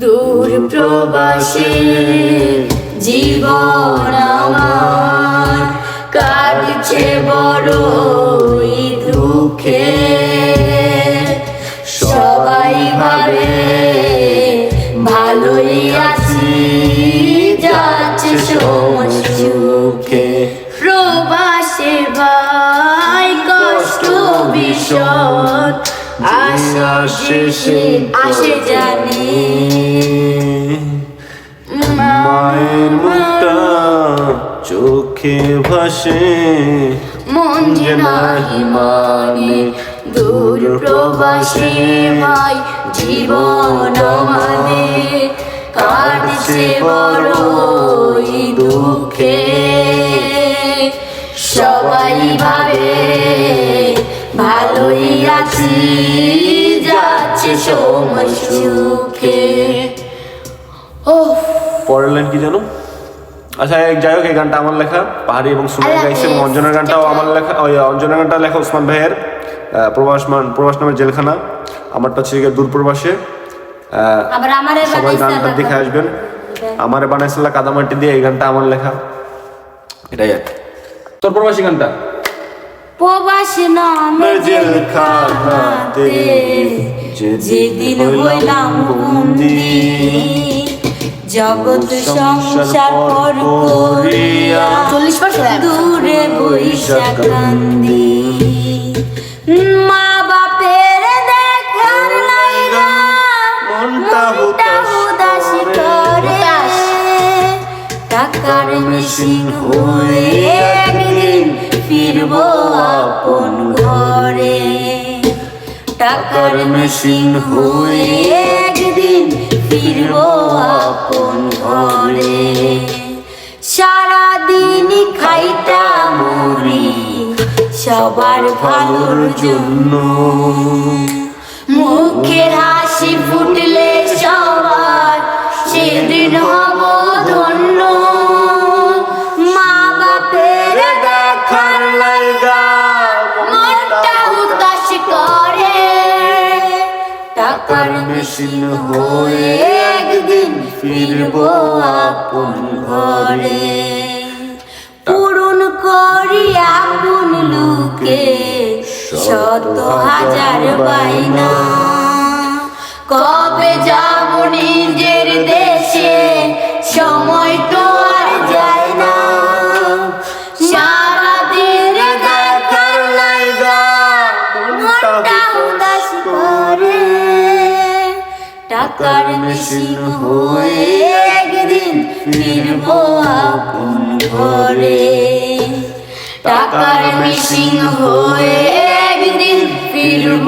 দূর প্রবাসে জীবন আমার কাটছে বড়ই দুঃখে। সবাই ভাবে ভালোই আছি, যাচ্ছে সুখে। প্রবাসে ভাই কষ্ট ভীষণ। আসে সে আসে জানি মায়ের মুখটা চোখে ভাসে মন যে নাহি মানে দূর প্রবাসে ভাই জীবন কাটছে দুঃখে। সবাই ভাবে ভালোই আছি যাচ্ছে সময় সুখে। ও পরের লাইন কি জানো? আচ্ছা যাই হোক এই গানটা আমার লেখা। পাহাড়ি এবং সুন্দর গাইছে। অঞ্জনের গানটাও আমার লেখা। ওই অঞ্জনের গানটা লেখা ওসমান ভাইয়ের। প্রবাস মান প্রবাস নামের জেলখানা। আমারটা হচ্ছে দূর প্রবাসে। সবাই গানটা দেখে আসবেন। আমারে বানাইছিল কাদামাটি দিয়ে এই গানটা আমার লেখা। এটাই আর কি। তোর প্রবাসী গানটা? প্রবাস নামে জেলখানাতে যেদিন হইলাম বন্দি জগৎ সংসার পর করিয়া দূরে বৈশা কান্দি মা বাপের দেখার লাইগা মনটা মনটা উদাস করে। টাকার মেশিন হয়ে একদিন ফিরব আপন ঘরে। টাকার মেশিন হয়ে একদিন ফিরব আপন ঘরে। সারাদিন খাইটা মরি সবার ভালোর জন্য। মুখের হাসি ফুটলে টাকার মেশিন হয়ে একদিন ফিরব আপন ঘরে। পূরণ করি আপন লোকে, শত হাজার বাইনা কবে যাব টাকার মেশিন হয়ে একদিন ফিরব আপন ঘরে। টাকার মেশিন হয়ে একদিন ফিরব